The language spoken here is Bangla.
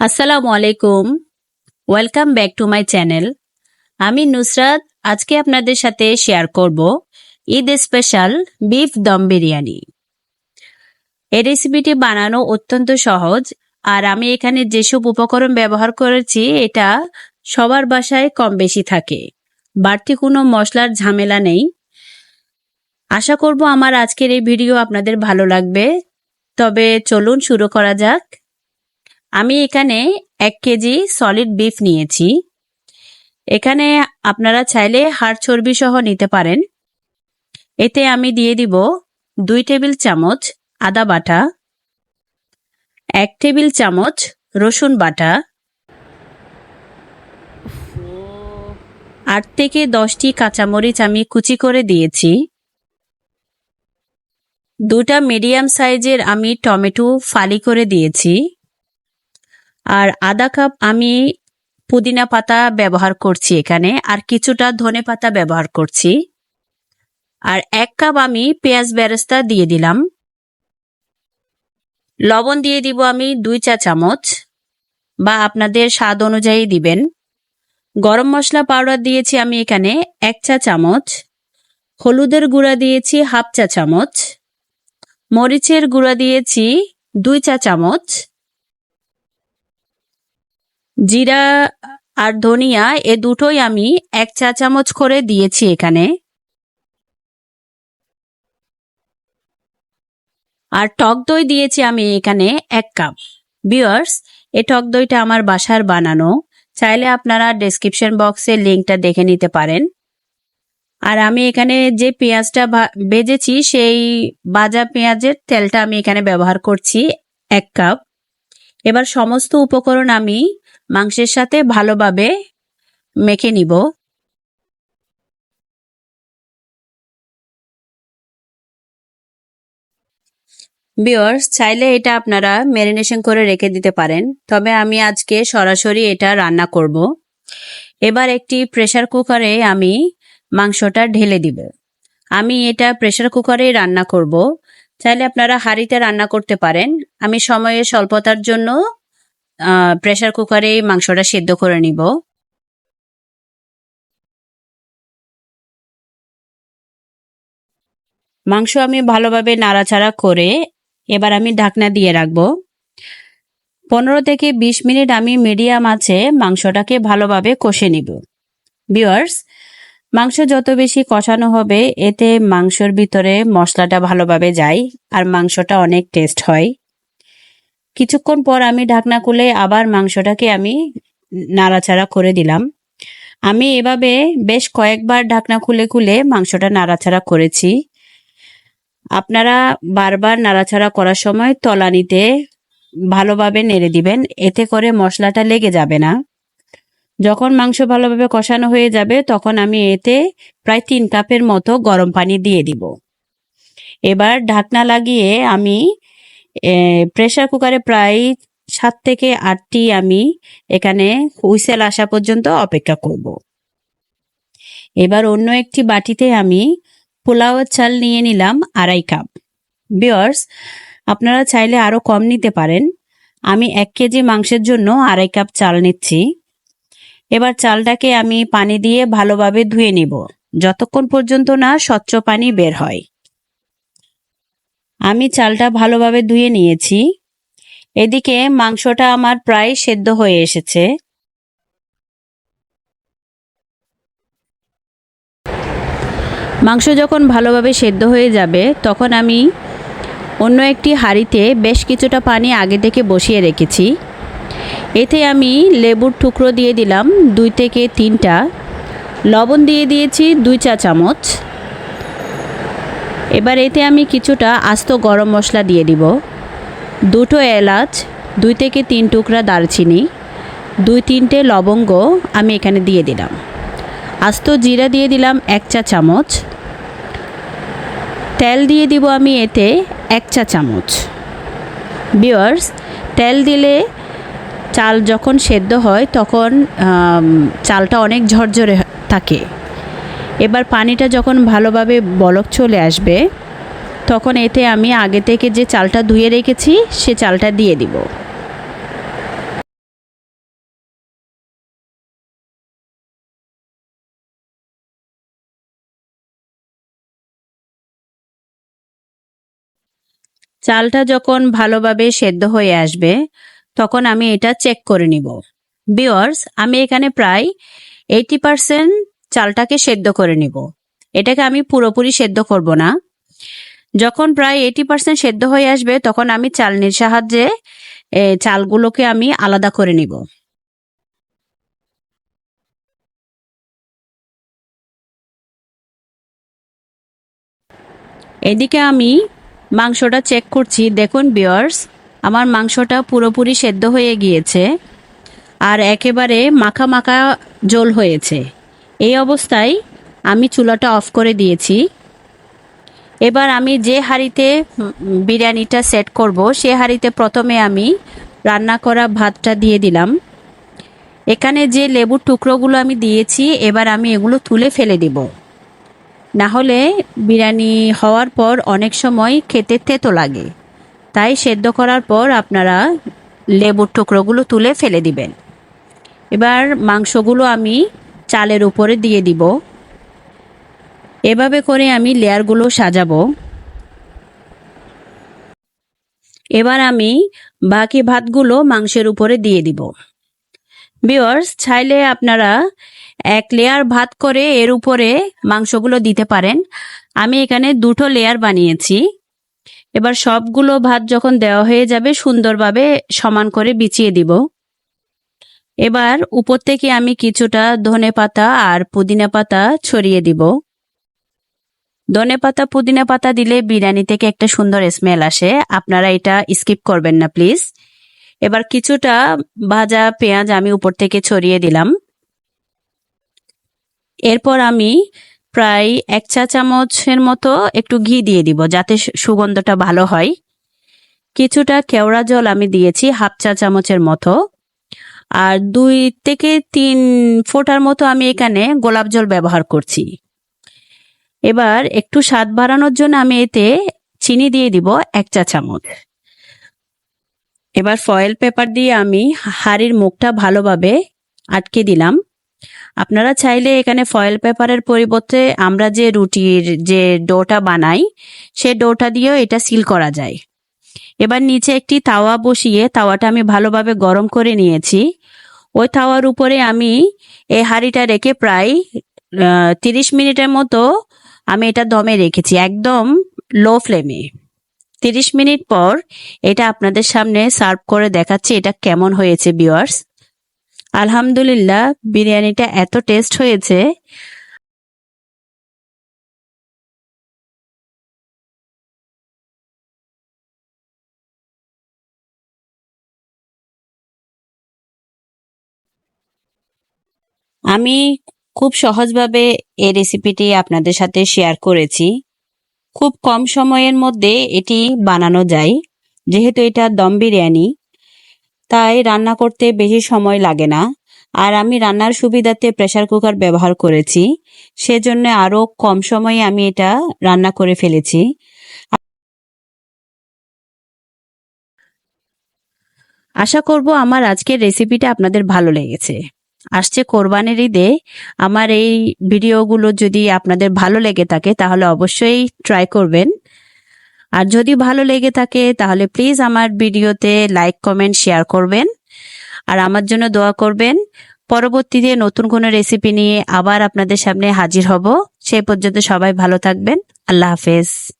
আসসালামু আলাইকুম। Welcome back to my channel আমি নুসরাত, আজকে আপনাদের সাথে শেয়ার করব ঈদ স্পেশাল বিফ দম বিরিয়ানি। এই রেসিপিটি বানানো অত্যন্ত সহজ, আর আমি এখানে যেসব উপকরণ ব্যবহার করেছি, এটা সবার বাসায় কম বেশি থাকে। বাড়তি কোনো মশলার ঝামেলা নেই। আশা করব আমার আজকের এই ভিডিও আপনাদের ভালো লাগবে। তবে চলুন শুরু করা যাক। আমি এখানে এক কেজি সলিড বিফ নিয়েছি। এখানে আপনারা চাইলে হাড় চর্বি সহ নিতে পারেন। এতে আমি দিয়ে দিব দুই টেবিল চামচ আদা বাটা, এক টেবিল চামচ রসুন বাটা, আট থেকে দশটি কাঁচামরিচ আমি কুচি করে দিয়েছি। দুটা মিডিয়াম সাইজের আমি টমেটো ফালি করে দিয়েছি। আর আধা কাপ আমি পুদিনা পাতা ব্যবহার করছি এখানে, আর কিছুটা ধনে পাতা ব্যবহার করছি। আর এক কাপ আমি পেঁয়াজ বেরেস্তা দিয়ে দিলাম। লবণ দিয়ে দিব আমি দুই চা চামচ, বা আপনাদের স্বাদ অনুযায়ী দিবেন। গরম মশলা পাউডার দিয়েছি আমি এখানে এক চা চামচ, হলুদের গুঁড়া দিয়েছি হাফ চা চামচ, মরিচের গুঁড়া দিয়েছি দুই চা চামচ জিরা আর ধনিয়া, এ দুটোই আমি এক চা চামচ করে দিয়েছি এখানে। আর টক দই দিয়েছি আমি এখানে এক কাপ। বিয়ার্স এ টক দইটা আমার বাসার বানানো। চাইলে আপনারা ডেসক্রিপশন বক্সে লিঙ্কটা দেখে নিতে পারেন। আর আমি এখানে যে পেঁয়াজটা বেজেছি, সেই বাজা পেঁয়াজের তেলটা আমি এখানে ব্যবহার করছি এক কাপ। এবার সমস্ত উপকরণ আমি মাংসের সাথে ভালোভাবে মেখে নিব। বিয়ার্স চাইলে এটা আপনারা ম্যারিনেশন করে রেখে দিতে পারেন, তবে আমি আজকে সরাসরি এটা রান্না করব। এবার একটি প্রেসার কুকারে আমি মাংসটা ঢেলে দিব। আমি এটা প্রেসার কুকারেই রান্না করব। চাইলে আপনারা হাঁড়িতে রান্না করতে পারেন। আমি সময়ের স্বল্পতার জন্য প্রেসার কুকারে মাংসটা সেদ্ধ করে নিব। মাংস আমি ভালোভাবে নাড়াচাড়া করে এবার আমি ঢাকনা দিয়ে রাখব। পনেরো থেকে বিশ মিনিট আমি মিডিয়াম আছে মাংসটাকে ভালোভাবে কষে নিব। বিয়ার্স মাংস যত বেশি কষানো হবে, এতে মাংসর ভিতরে মশলাটা ভালোভাবে যায় আর মাংসটা অনেক টেস্ট হয়। কিছুক্ষণ পর আমি ঢাকনা খুলে আবার মাংসটাকে আমি নাড়াচাড়া করে দিলাম। আমি এভাবে বেশ কয়েকবার ঢাকনা খুলে খুলে মাংসটা নাড়াচাড়া করেছি। আপনারা বারবার নাড়াচাড়া করার সময় তলানিতে ভালোভাবে নেড়ে দিবেন, এতে করে মশলাটা লেগে যাবে না। যখন মাংস ভালোভাবে কষানো হয়ে যাবে, তখন আমি এতে প্রায় তিন কাপের মতো গরম পানি দিয়ে দিব। এবার ঢাকনা লাগিয়ে আমি প্রেশার কুকারে প্রায় সাত থেকে আটটি আমি এখানে হুইসেল আসা পর্যন্ত অপেক্ষা করব। এবার অন্য একটি বাটিতে আমি পোলাওয়ের চাল নিয়ে নিলাম আড়াই কাপ। বিয়ার্স, আপনারা চাইলে আরও কম নিতে পারেন। আমি এক কেজি মাংসের জন্য আড়াই কাপ চাল নিচ্ছি। এবার চালটাকে আমি পানি দিয়ে ভালোভাবে ধুয়ে নিব। যতক্ষণ পর্যন্ত না স্বচ্ছ পানি বের হয়। আমি চালটা ভালোভাবে ধুয়ে নিয়েছি। এদিকে মাংসটা আমার প্রায় সেদ্ধ হয়ে এসেছে। মাংস যখন ভালোভাবে সেদ্ধ হয়ে যাবে, তখন আমি অন্য একটি হাঁড়িতে বেশ কিছুটা পানি আগে থেকে বসিয়ে রেখেছি। এতে আমি লেবুর টুকরো দিয়ে দিলাম দুই থেকে তিনটা। লবণ দিয়ে দিয়েছি দুই চা চামচ। এবার এতে আমি কিছুটা আস্ত গরম মশলা দিয়ে দিব। দুটো এলাচ, দুই থেকে তিন টুকরা দারচিনি, দুই তিনটে লবঙ্গ আমি এখানে দিয়ে দিলাম। আস্ত জিরা দিয়ে দিলাম এক চা চামচ। তেল দিয়ে দিব আমি এতে এক চা চামচ। বিয়ার্স তেল দিলে চাল যখন সেদ্ধ হয়, তখন চালটা অনেক ঝরঝরে থাকে। এবার পানিটা যখন ভালোভাবে বলক চলে আসবে, তখন এতে আমি আগে থেকে যে চালটা ধুয়ে রেখেছি, সে চালটা দিয়ে দিব। চালটা যখন ভালোভাবে সেদ্ধ হয়ে আসবে তখন আমি এটা চেক করে নিব। বিয়ার্স আমি এখানে প্রায় এইটি পারসেন্ট চালটাকে সেদ্ধ করে নিব। এটাকে আমি পুরোপুরি সেদ্ধ করব না। যখন প্রায় এইটি পার্সেন্ট সেদ্ধ হয়ে আসবে, তখন আমি চালনির সাহায্যে চালগুলোকে আমি আলাদা করে নিব। এদিকে আমি মাংসটা চেক করছি। দেখুন বিয়ার্স আমার মাংসটা পুরোপুরি সেদ্ধ হয়ে গিয়েছে আর একেবারে মাখা মাখা জল হয়েছে। এই অবস্থায় আমি চুলাটা অফ করে দিয়েছি। এবার আমি যে হাঁড়িতে বিরিয়ানিটা সেট করব, সে হাঁড়িতে প্রথমে আমি রান্না করা ভাতটা দিয়ে দিলাম। এখানে যে লেবুর টুকরোগুলো আমি দিয়েছি, এবার আমি এগুলো তুলে ফেলে দিব। না হলে বিরিয়ানি হওয়ার পর অনেক সময় খেতে তেতো লাগে। তাই সেদ্ধ করার পর আপনারা লেবুর টুকরোগুলো তুলে ফেলে দিবেন। এবার মাংসগুলো আমি চালের উপরে দিয়ে দিব। এভাবে করে আমি লেয়ারগুলো সাজাবো। এবার আমি বাকি ভাতগুলো মাংসের উপরে দিয়ে দিব। বিয়ার্স চাইলে আপনারা এক লেয়ার ভাত করে এর উপরে মাংসগুলো দিতে পারেন। আমি এখানে দুটো লেয়ার বানিয়েছি। এবার সবগুলো ভাত যখন দেওয়া হয়ে যাবে সুন্দরভাবে সমান করে বিছিয়ে দিব। এবার উপর থেকে আমি কিছুটা ধনে পাতা আর পুদিনা পাতা ছড়িয়ে দিব। ধনে পাতা, পুদিনা পাতা দিলে বিরিয়ানি থেকে একটা সুন্দর স্মেল আসে। আপনারা এটা স্কিপ করবেন না প্লিজ এবার কিছুটা ভাজা পেঁয়াজ আমি উপর থেকে ছড়িয়ে দিলাম। এরপর আমি প্রায় এক চা চামচের মতো একটু ঘি দিয়ে দিব যাতে সুগন্ধটা ভালো হয়। কিছুটা কেওড়া জল আমি দিয়েছি হাফ চা চামচের মতো। আর দুই থেকে তিন ফোঁটার মতো আমি এখানে গোলাপ জল ব্যবহার করছি। এবার একটু স্বাদ বাড়ানোর জন্য আমি এতে চিনি দিয়ে দিব এক চা চামচ। এবার ফয়েল পেপার দিয়ে আমি হাড়ির মুখটা ভালোভাবে আটকে দিলাম। আপনারা চাইলে এখানে ফয়েল পেপারের পরিবর্তে আমরা যে রুটির যে ডোটা বানাই, সে ডোটা দিয়েও এটা সিল করা যায়। এবার নিচে একটি তাওয়া বসিয়ে তাওয়াটা আমি ভালোভাবে গরম করে নিয়েছি। ওই তাওয়ার উপরে আমি এই হাঁড়িটা রেখে প্রায় তিরিশ মিনিটের মতো আমি এটা দমে রেখেছি, একদম লো ফ্লেমে তিরিশ মিনিট পর এটা আপনাদের সামনে সার্ভ করে দেখাচ্ছি এটা কেমন হয়েছে বিওয়ার্স আলহামদুলিল্লাহ, বিরিয়ানিটা এত টেস্ট হয়েছে। আমি খুব সহজভাবে এই রেসিপিটি আপনাদের সাথে শেয়ার করেছি। খুব কম সময়ের মধ্যে এটি বানানো যায়, যেহেতু এটা দম বিরিয়ানি। তাই রান্না করতে বেশি সময় লাগে না। আর আমি রান্নার সুবিধাতে প্রেসার কুকার ব্যবহার করেছি। সেজন্য আরও কম সময়ে আমি এটা রান্না করে ফেলেছি। আশা করব আমার আজকের রেসিপিটা আপনাদের ভালো লেগেছে। আসছে কোরবানির ঈদে। আমার এই ভিডিওগুলো যদি আপনাদের ভালো লেগে থাকে, তাহলে অবশ্যই ট্রাই করবেন। আর যদি ভালো লেগে থাকে, তাহলে প্লিজ আমার ভিডিওতে লাইক কমেন্ট শেয়ার করবেন। আর আমার জন্য দোয়া করবেন। পরবর্তীতে নতুন কোনো রেসিপি নিয়ে আবার আপনাদের সামনে হাজির হব। সেই পর্যন্ত সবাই ভালো থাকবেন। আল্লাহ হাফেজ।